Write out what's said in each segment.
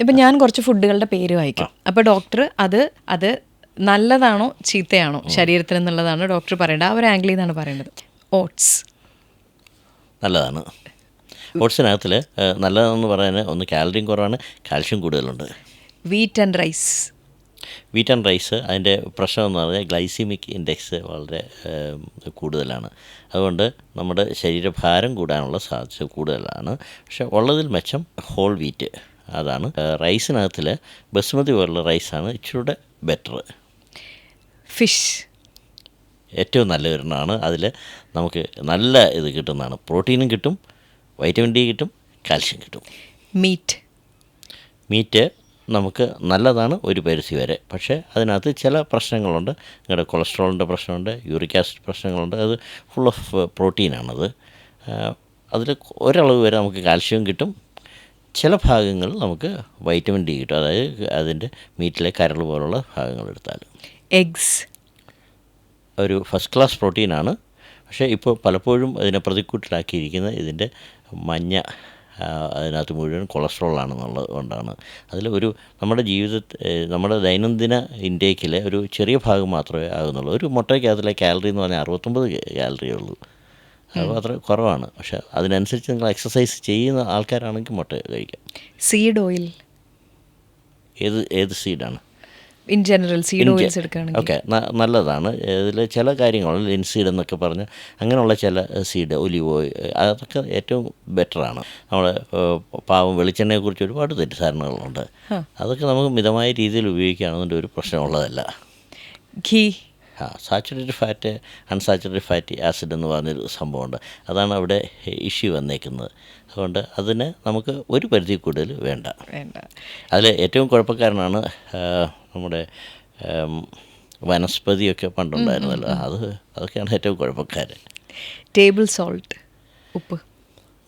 ഇപ്പം ഞാൻ കുറച്ച് ഫുഡുകളുടെ പേര് വായിക്കും. അപ്പോൾ ഡോക്ടർ അത് അത് നല്ലതാണോ ചീത്തയാണോ ശരീരത്തിന് എന്നുള്ളതാണ് ഡോക്ടർ പറയേണ്ടത്? ആ ഒരു ആംഗിളിൽ നിന്നാണ് പറയേണ്ടത്. ഓട്സ്. നല്ലതാണ്. ഓട്സിനകത്തിൽ നല്ലതാണെന്ന് പറയാൻ ഒന്ന് കാലറിയും കുറവാണ്. കാൽഷ്യം കൂടുതലുണ്ട്. Wheat and rice wheat and rice അതിന്റെ പ്രശ്നം എന്ന് പറഞ്ഞാൽ ഗ്ലൈസിമിക് ഇൻഡെക്സ് വളരെ കൂടുതലാണ്. അതുകൊണ്ട് നമ്മുടെ ശരീരഭാരം കൂടാനുള്ള സാധ്യത കൂടുതലാണ്. പക്ഷെ ഉള്ളതിൽ മെച്ചം ഹോൾ വീറ്റ് അതാണ്. റൈസിനകത്തിൽ ബസുമതി പോലുള്ള റൈസാണ് ഇച്ചിരൂടെ ബെറ്റർ ഫിഷ്. ഏറ്റവും നല്ല ഒരെണ്ണമാണ്. അതിൽ നമുക്ക് നല്ല ഇത് കിട്ടുന്നതാണ്. പ്രോട്ടീനും കിട്ടും വൈറ്റമിൻ ഡി കിട്ടും കാൽഷ്യം കിട്ടും. മീറ്റ്. മീറ്റ് നമുക്ക് നല്ലതാണ് ഒരു പരിധി വരെ. പക്ഷേ അതിനകത്ത് ചില പ്രശ്നങ്ങളുണ്ട്. നിങ്ങളുടെ കൊളസ്ട്രോളിന്റെ പ്രശ്നമുണ്ട് യൂറിക് ആസിഡ് പ്രശ്നങ്ങളുണ്ട്. അത് ഫുൾ ഓഫ് പ്രോട്ടീനാണത്. അതിൽ ഒരളവ് വരെ നമുക്ക് കാൽഷ്യവും കിട്ടും ചില ഭാഗങ്ങൾ നമുക്ക് വൈറ്റമിൻ ഡി കിട്ടും. അതായത് അതിന്റെ മീറ്റിലെ കരൾ പോലുള്ള ഭാഗങ്ങൾ എടുത്താൽ എഗ്സ് ഒരു ഫസ്റ്റ് ക്ലാസ് പ്രോട്ടീനാണ് പക്ഷേ ഇപ്പോൾ പലപ്പോഴും അതിനെ പ്രതിക്കൂട്ടിലാക്കിയിരിക്കുന്ന ഇതിന്റെ മഞ്ഞ അതിനകത്ത് മുഴുവൻ കൊളസ്ട്രോളാണെന്നുള്ളത് കൊണ്ടാണ്. അതിൽ ഒരു നമ്മുടെ ജീവിത നമ്മുടെ ദൈനംദിന ഇൻടേക്കിലെ ഒരു ചെറിയ ഭാഗം മാത്രമേ ആകുന്നുള്ളൂ. ഒരു മുട്ടയ്ക്കകത്തിലെ കാലറി എന്ന് പറഞ്ഞാൽ അറുപത്തൊമ്പത് കാലറിയേ ഉള്ളൂ. അപ്പോൾ അത്ര കുറവാണ്. പക്ഷെ അതിനനുസരിച്ച് നിങ്ങൾ എക്സസൈസ് ചെയ്യുന്ന ആൾക്കാരാണെങ്കിൽ മുട്ട കഴിക്കാം. സീഡ് ഓയിൽ ഏത് ഏത് സീഡാണ് ഇൻ ജനറൽ സീഡ് ഓയിൽസ് എടുക്കുകയാണെങ്കിൽ. ഓക്കെ നല്ലതാണ്. ഇതിൽ ചില കാര്യങ്ങൾ ലിൻസീഡ് എന്നൊക്കെ പറഞ്ഞ് അങ്ങനെയുള്ള ചില സീഡ് ഒലിവ് ഓയിൽ അതൊക്കെ ഏറ്റവും ബെറ്ററാണ് നമ്മൾ പാവം വെളിച്ചെണ്ണയെക്കുറിച്ച് ഒരുപാട് തെറ്റിദ്ധാരണകളുണ്ട്. അതൊക്കെ നമുക്ക് മിതമായ രീതിയിൽ ഉപയോഗിക്കുകയാണെന്നുണ്ടെങ്കിൽ ഒരു പ്രശ്നമുള്ളതല്ല. Ghee saturated fat unsaturated fatty acid എന്ന് പറഞ്ഞൊരു സംഭവമുണ്ട്. അതാണ് അവിടെ ഇഷ്യൂ വന്നേക്കുന്നത്. അതുകൊണ്ട് അതിന് നമുക്ക് ഒരു പരിധി കൂടുതൽ വേണ്ട. വേണ്ട. അതിൽ ഏറ്റവും കുഴപ്പക്കാരനാണ് നമ്മുടെ വനസ്പതിയൊക്കെ പണ്ടുണ്ടായിരുന്നല്ലോ. അത് അതൊക്കെയാണ് ഏറ്റവും കുഴപ്പക്കാരൻ. ടേബിൾ സോൾട്ട് ഉപ്പ്.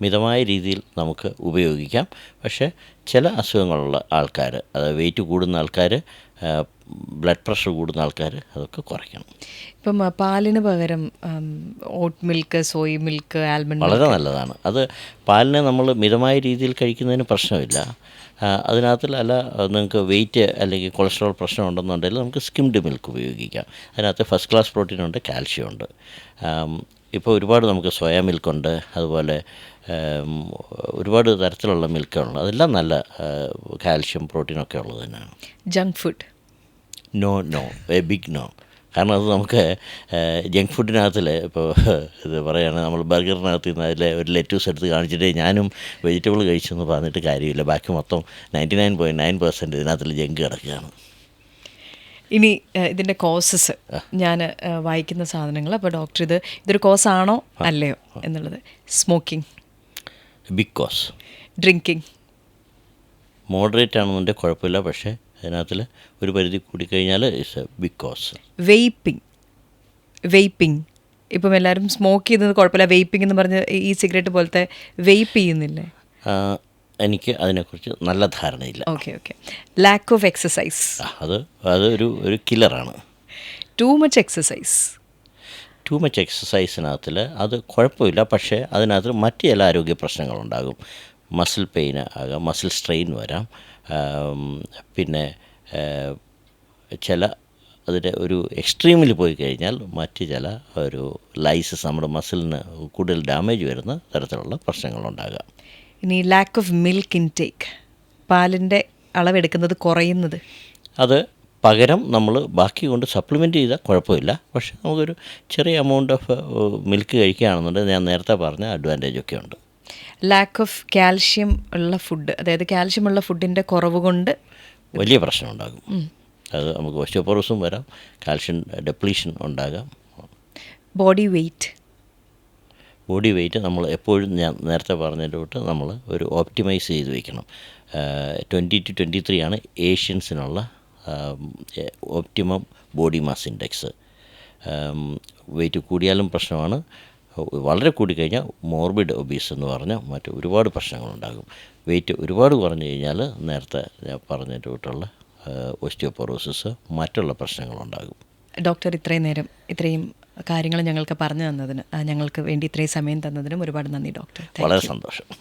മിതമായ രീതിയിൽ നമുക്ക് ഉപയോഗിക്കാം. പക്ഷേ ചില അസുഖങ്ങളുള്ള ആൾക്കാർ അതായത് വെയിറ്റ് കൂടുന്ന ആൾക്കാർ ബ്ലഡ് പ്രഷർ കൂടുന്ന ആൾക്കാർ അതൊക്കെ കുറയ്ക്കണം. ഇപ്പം പാലിന് പകരം oat milk soy milk almond വളരെ നല്ലതാണ്. അത് പാലിനെ നമ്മൾ മിതമായ രീതിയിൽ കഴിക്കുന്നതിന് പ്രശ്നമില്ല. അതിനകത്തിൽ അല്ല നിങ്ങൾക്ക് വെയിറ്റ് അല്ലെങ്കിൽ കൊളസ്ട്രോൾ പ്രശ്നം ഉണ്ടെന്നുണ്ടെങ്കിൽ നമുക്ക് സ്കിംഡ് മിൽക്ക് ഉപയോഗിക്കാം. അതിനകത്ത് ഫസ്റ്റ് ക്ലാസ് പ്രോട്ടീൻ ഉണ്ട് കാൽഷ്യം ഉണ്ട്. ഇപ്പോൾ ഒരുപാട് നമുക്ക് സോയ മിൽക്കുണ്ട് അതുപോലെ ഒരുപാട് തരത്തിലുള്ള മിൽക്കുകളുണ്ട്. അതെല്ലാം നല്ല കാൽഷ്യം പ്രോട്ടീനൊക്കെ ഉള്ളത് തന്നെയാണ്. Junk food. No no a big no കാരണം അത് നമുക്ക് ജങ്ക് ഫുഡിനകത്തിൽ ഇപ്പോൾ ഇത് പറയുകയാണെങ്കിൽ നമ്മൾ ബർഗറിനകത്ത് നിന്ന് അതിലെ ഒരു ലെറ്റൂസ് എടുത്ത് കാണിച്ചിട്ട് ഞാനും വെജിറ്റബിൾ കഴിച്ചെന്ന് പറഞ്ഞിട്ട് കാര്യമില്ല. ബാക്കി മൊത്തം ninety nine point nine percent ഇതിനകത്തിൽ junk കിടക്കുകയാണ്. ഇനി ഇതിന്റെ കോസസ് ഞാൻ വായിക്കുന്ന സാധനങ്ങൾ അപ്പോൾ ഡോക്ടർ ഇത് ഇതൊരു കോസ് ആണോ? അല്ലയോ? എന്നുള്ളത്. Smoking big cause drinking moderate ആണെന്നുണ്ടെങ്കിൽ കുഴപ്പമില്ല. പക്ഷേ അതിനകത്തിൽ ഒരു പരിധി കൂടിക്കഴിഞ്ഞാൽ it's a big cause vaping vaping ഇപ്പം എല്ലാവരും സ്മോക്ക് ചെയ്യുന്നത് കുഴപ്പമില്ല. വെയ്പ്പിംഗ് എന്ന് പറഞ്ഞ ഈ സിഗരറ്റ് പോലത്തെ വെയ്പ്പ് ചെയ്യുന്നില്ലേ? എനിക്ക് അതിനെക്കുറിച്ച് നല്ല ധാരണയില്ല. Okay okay lack of exercise അത് അത് ഒരു ഒരു കില്ലറാണ് too much exercise too much എക്സസൈസിനകത്തിൽ അത് കുഴപ്പമില്ല. പക്ഷേ അതിനകത്ത് മറ്റ് ചില ആരോഗ്യ പ്രശ്നങ്ങളുണ്ടാകും. മസിൽ പെയിൻ ആകാം മസിൽ സ്ട്രെയിൻ വരാം. പിന്നെ ചില അതിന്റെ ഒരു എക്സ്ട്രീമിൽ പോയി കഴിഞ്ഞാൽ മറ്റ് ചില ഒരു ലൈസസ് നമ്മുടെ മസിലിന് കൂടുതൽ ഡാമേജ് വരുന്ന തരത്തിലുള്ള പ്രശ്നങ്ങളുണ്ടാകാം. ഇനി ലാക്ക് ഓഫ് മിൽക്ക് ഇൻടേക്ക് പാലിന്റെ അളവെടുക്കുന്നത് കുറയുന്നത്. അത് പകരം നമ്മൾ ബാക്കി കൊണ്ട് സപ്ലിമെന്റ് ചെയ്താൽ കുഴപ്പമില്ല. പക്ഷേ നമുക്കൊരു ചെറിയ എമൗണ്ട് ഓഫ് മിൽക്ക് കഴിക്കുകയാണെന്നുണ്ടെങ്കിൽ ഞാൻ നേരത്തെ പറഞ്ഞ അഡ്വാന്റേജ് ഒക്കെ ഉണ്ട്. ലാക്ക് ഓഫ് കാൽഷ്യം ഉള്ള ഫുഡ് അതായത് കാൽഷ്യം ഉള്ള ഫുഡിന്റെ കുറവ് കൊണ്ട് വലിയ പ്രശ്നം ഉണ്ടാകും. അത് നമുക്ക് ഓസ്റ്റിയോപോറോസും വരാം കാൽഷ്യം ഡെപ്ലീഷൻ ഉണ്ടാകാം. ബോഡി വെയ്റ്റ് ബോഡി വെയ്റ്റ് നമ്മൾ എപ്പോഴും ഞാൻ നേരത്തെ പറഞ്ഞതിന്റെ തൊട്ട് നമ്മൾ ഒരു ഓപ്റ്റിമൈസ് ചെയ്ത് വയ്ക്കണം ട്വന്റി ടു ട്വന്റി ത്രീ ആണ് ഏഷ്യൻസിനുള്ള optimum body mass index weight കൂടിയാലും പ്രശ്നമാണ്. വളരെ കൂടിക്കഴിഞ്ഞാൽ മോർബിഡ് ഒബീസ് എന്ന് പറഞ്ഞാൽ മറ്റ് ഒരുപാട് പ്രശ്നങ്ങളുണ്ടാകും. വെയിറ്റ് ഒരുപാട് കുറഞ്ഞു കഴിഞ്ഞാൽ നേരത്തെ ഞാൻ പറഞ്ഞിട്ടുള്ള ഓസ്റ്റിയോപൊറോസിസ് മറ്റുള്ള പ്രശ്നങ്ങളുണ്ടാകും. ഡോക്ടർ ഇത്രയും നേരം ഇത്രയും കാര്യങ്ങൾ ഞങ്ങൾക്ക് പറഞ്ഞു തന്നതിന് ഞങ്ങൾക്ക് വേണ്ടി ഇത്രയും സമയം തന്നതിനും ഒരുപാട് നന്ദി ഡോക്ടർ. വളരെ സന്തോഷം.